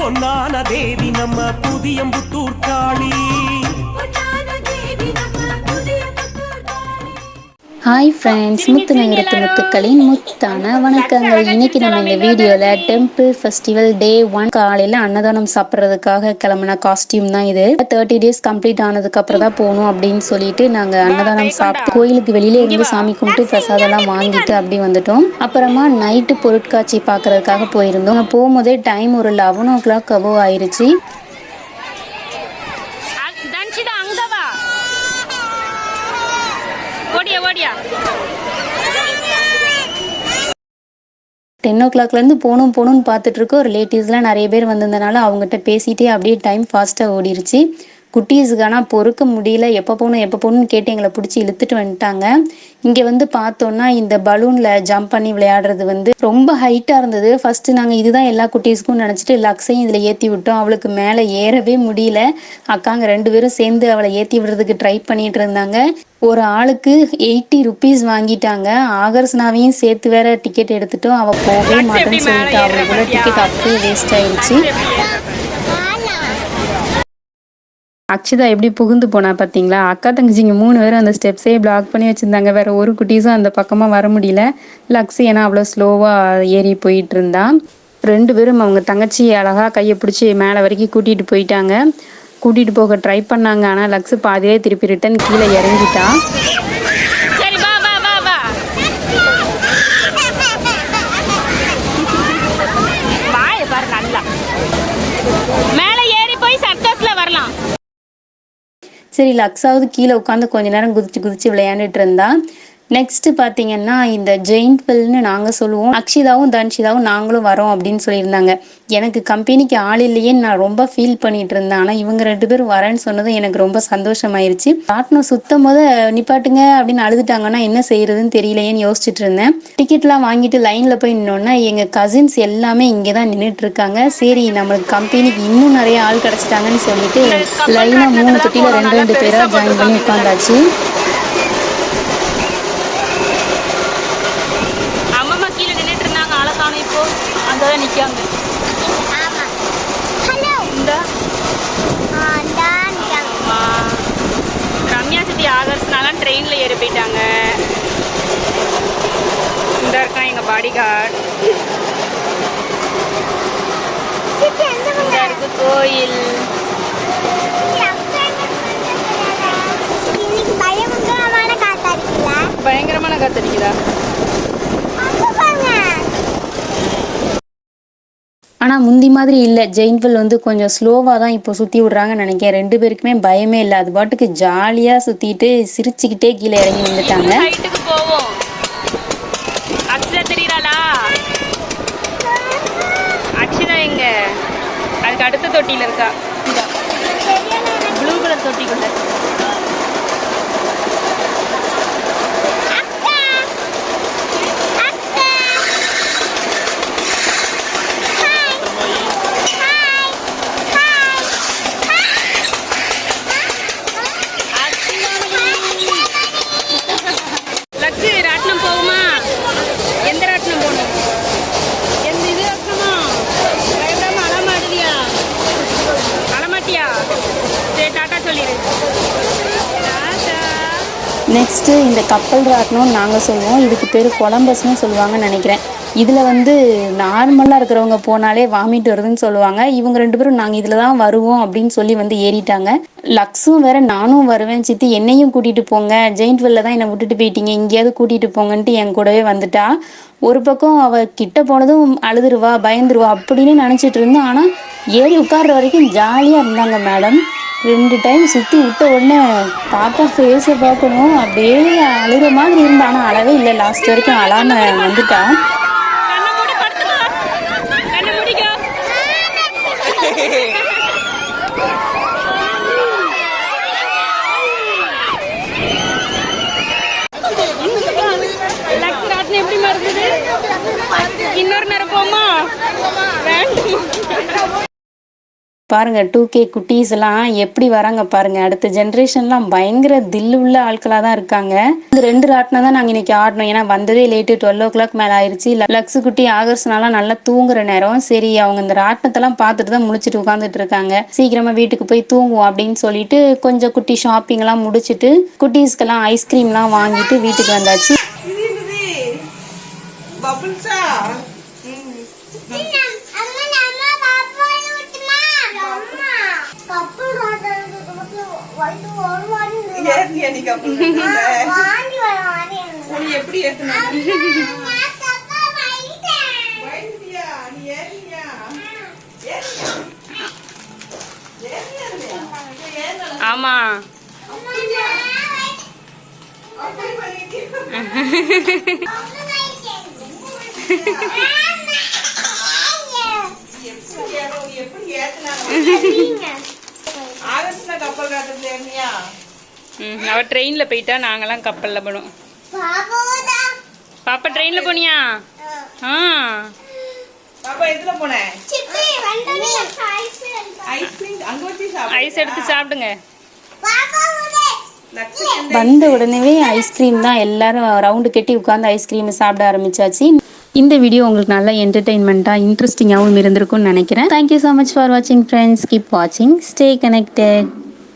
பொன்னான தேவி நம்ம Puthiyamputhur Kali hi friends முத்து நகரத்து முத்துக்களின் முத்தான வணக்கங்கள். இன்னைக்கு நம்ம இந்த வீடியோவில் டெம்பிள் ஃபெஸ்டிவல் டே ஒன் காலையில் அன்னதானம் சாப்பிட்றதுக்காக கிளம்புன காஸ்டியூம் தான் இது. தேர்ட்டி டேஸ் கம்ப்ளீட் ஆனதுக்கப்புறம் தான் போகணும் அப்படின்னு சொல்லிட்டு நாங்கள் அன்னதானம் சாப்பிட்டு கோயிலுக்கு வெளியில இருந்து சாமி கும்பிட்டு பிரசாதம்லாம் வாங்கிட்டு அப்படி வந்துட்டோம். அப்புறமா நைட்டு பொருட்காட்சி பார்க்கறதுக்காக போயிருந்தோம். போகும்போதே டைம் ஒரு லெவன் ஓ கிளாக் அபோவ் ஆயிடுச்சு போடியா டென் ஓ கிளாக்லேருந்து போகணும் போகணும்னு பார்த்துட்டு இருக்கோம். ரிலேட்டிவ்ஸ்லாம் நிறைய பேர் வந்திருந்தனால அவங்ககிட்ட பேசிட்டே அப்படியே டைம் ஃபாஸ்ட்டாக ஓடிருச்சு. குட்டீஸுக்கு ஆனால் பொறுக்க முடியல. எப்போ போகணும் எப்போ போகணும்னு கேட்டு எங்களை பிடிச்சி இழுத்துட்டு வந்துட்டாங்க. இங்கே வந்து பார்த்தோன்னா இந்த பலூனில் ஜம்ப் பண்ணி விளையாடுறது வந்து ரொம்ப ஹைட்டாக இருந்தது. ஃபஸ்ட்டு நாங்கள் இதுதான் எல்லா குட்டீஸ்க்கும் நினச்சிட்டு லக்ஸையும் இதில் ஏற்றி விட்டோம். அவளுக்கு மேலே ஏறவே முடியல. அக்காங்க ரெண்டு பேரும் சேர்ந்து அவளை ஏற்றி விடுறதுக்கு ட்ரை பண்ணிட்டு இருந்தாங்க. ஒரு ஆளுக்கு எயிட்டி ருபீஸ் வாங்கிட்டாங்க. ஆகர்ஸ்னாவையும் சேர்த்து வேற டிக்கெட் எடுத்துட்டோம். அவள் போகவே மாட்டேன்னு சொல்லிட்டு அவளுக்குள்ள டிக்கெட் அப்படியே வேஸ்ட் ஆயிடுச்சு அக்ஷிதா எப்படி புகுந்து போனா பார்த்தீங்களா அக்கா தங்கச்சிங்க மூணு பேரும் அந்த ஸ்டெப்ஸே பிளாக் பண்ணி வச்சுருந்தாங்க. வேற ஒரு குட்டீஸும் அந்த பக்கமாக வர முடியல. லக்ஸ் ஏன்னா அவ்வளோ ஸ்லோவாக ஏறி போயிட்டு இருந்தான் ரெண்டு பேரும் அவங்க தங்கச்சி அழகாக கையை பிடிச்சி மேலே வரைக்கும் கூட்டிகிட்டு போயிட்டாங்க. கூட்டிகிட்டு போக ட்ரை பண்ணாங்க. ஆனால் லக்ஸ் பாதியே திருப்பி ரிட்டன் கீழே இறங்கிட்டான் சரி வா வா வா வா வாய பாரு நல்லா மேல ஏறி போய் சர்க்கஸ்ல வரலாம் சரி லக்ஸாவது கீழே உட்காந்து கொஞ்ச நேரம் குதிச்சு குதிச்சு விளையாண்டுட்டு இருந்தா நெக்ஸ்ட் பார்த்தீங்கன்னா இந்த ஜெயின்ட் பில்னு நாங்கள் சொல்லுவோம். அக்ஷிதாவும் தன்ஷிதாவும் நாங்களும் வரோம் அப்படின்னு சொல்லியிருந்தாங்க. எனக்கு கம்பெனிக்கு ஆள் இல்லையேன்னு நான் ரொம்ப ஃபீல் பண்ணிட்டு இருந்தேன். ஆனால் இவங்க ரெண்டு பேரும் வரேன்னு சொன்னதும் எனக்கு ரொம்ப சந்தோஷமாயிருச்சு. ராட்டினம் சுத்தம் போது நிப்பாட்டுங்க அப்படின்னு அழுதுட்டாங்கன்னா என்ன செய்யறதுன்னு தெரியலையேன்னு யோசிச்சுட்டு இருந்தேன். டிக்கெட்லாம் வாங்கிட்டு லைனில் போய் நின்னோன்னா எங்கள் கசின்ஸ் எல்லாமே இங்கே தான் நின்றுட்டு இருக்காங்க. சரி நம்மளுக்கு கம்பெனிக்கு இன்னும் நிறைய ஆள் கிடச்சிட்டாங்கன்னு சொல்லிட்டு லைனாக மூணு தொட்டியில் ரெண்டு ரெண்டு பேராக ஜாயின் பண்ணி உட்காந்தாச்சு அம்மம்மா கீழே நின்னுட்டு இருந்தாங்க ஆளை காணும் இப்போ அங்கதான் நிக்காங்க இந்த ஆமா. ரம்யா சித்தி ஆகர்ஸ்னாலாம் ட்ரெயின்ல ஏறி போயிட்டாங்க இந்த இருக்கான். எங்கள் பாடி கார்டு இந்த இருக்கு கோயில் பயங்கரமான காத்தடிக்குதா ஆனால் முந்தி மாதிரி இல்லை. ஜெயின்வெல் வந்து கொஞ்சம் ஸ்லோவாக தான் இப்போ சுற்றி விடுறாங்கன்னு நினைக்கிறேன். ரெண்டு பேருக்குமே பயமே இல்லை. அது பாட்டுக்கு ஜாலியாக சுற்றிட்டு சிரிச்சுக்கிட்டே கீழே இறங்கி வந்துட்டாங்க அதுக்கு அடுத்த தொட்டியில் இருக்கா. ப்ளூ கலர் தொட்டிக்குள்ள நெக்ஸ்ட்டு இந்த கப்பல் ராட்டினம் நாங்கள் சொல்லுவோம். இதுக்கு பேர் கொலம்பஸ்னு சொல்லுவாங்கன்னு நினைக்கிறேன். இதில் வந்து நார்மலாக இருக்கிறவங்க போனாலே வாமிட் வருதுன்னு சொல்லுவாங்க. இவங்க ரெண்டு பேரும் நாங்கள் இதில் தான் வருவோம் அப்படின்னு சொல்லி வந்து ஏறிட்டாங்க. லக்ஸும் வேற நானும் வருவேன் சித்தி. என்னையும் கூட்டிகிட்டு போங்க. ஜெயின்ட் வெல்ல தான் என்னை விட்டுட்டு போயிட்டீங்க. எங்கேயாவது கூட்டிகிட்டு போங்கன்ட்டு என் கூடவே வந்துட்டா. ஒரு பக்கம் அவ கிட்ட போனதும் அழுதுருவா பயந்துருவா அப்படின்னு நினச்சிட்டு இருந்தோம். ஆனால் ஏறி உட்கார்ற வரைக்கும் ஜாலியாக இருந்தாங்க மேடம் ரெண்டு டைம் சுற்றி விட்ட உடனே பாப்பா ஃபேஸை பார்க்கணும். அப்படியே அழுகிற மாதிரி இருந்தா ஆனால் அழவே இல்லை. லாஸ்ட் வரைக்கும் அழாம வந்துட்டா. இன்னொரு நேரம் போமா வேண்டாம் பாருங்க டூ கே குட்டீஸ் எல்லாம் எப்படி வராங்க பாருங்க. அடுத்த ஜென்ரேஷன்லாம் பயங்கர தில்லு உள்ள ஆட்களாக தான் இருக்காங்க. இந்த ரெண்டு ராட்டினம் தான் நாங்கள் இன்னைக்கு ஆடணும். ஏன்னா வந்ததே லேட்டு டுவெல் ஓ கிளாக் மேலே ஆயிடுச்சு லக்ஸு குட்டி ஆகர்ஸ்னாலாம் நல்லா தூங்குற நேரம். சரி அவங்க இந்த ராட்டினத்தெல்லாம் பார்த்துட்டு தான் முடிச்சுட்டு உட்காந்துட்டு இருக்காங்க. சீக்கிரமா வீட்டுக்கு போய் தூங்குவோம் அப்படின்னு சொல்லிட்டு கொஞ்சம் குட்டி ஷாப்பிங் எல்லாம் முடிச்சுட்டு குட்டீஸ்க்கெல்லாம் ஐஸ்கிரீம்லாம் வாங்கிட்டு வீட்டுக்கு வந்தாச்சு. இல்லையா? நீ. ஏறல. ஆமா? எப்படி ஏறும்? ம் அவ ட்ரெயினில் போயிட்டா நாங்கெல்லாம் கப்பலில் போனோம் பாப்பா ட்ரெயினில் போனியா? ஆ. பாப்பா எதுல போன? ஐஸ்கிரீம் அங்க வச்சு சாப்பிடு. ஐஸ் எடுத்து சாப்பிடுங்க. வந்த உடனே ஐஸ்கிரீம் தான் எல்லாரும் ரவுண்டு கட்டி உட்காந்து ஐஸ்கிரீம் சாப்பிட ஆரம்பிச்சாச்சு. இந்த வீடியோ உங்களுக்கு நல்லா என்டர்டெயின்மெண்ட்டாக இன்ட்ரெஸ்டிங்காகவும் இருந்திருக்கும்னு நினைக்கிறேன். தேங்க்யூ ஸோ மச் ஃபார் வாட்சிங் ஃப்ரெண்ட்ஸ் கீப் வாட்சிங் ஸ்டே கனெக்டட்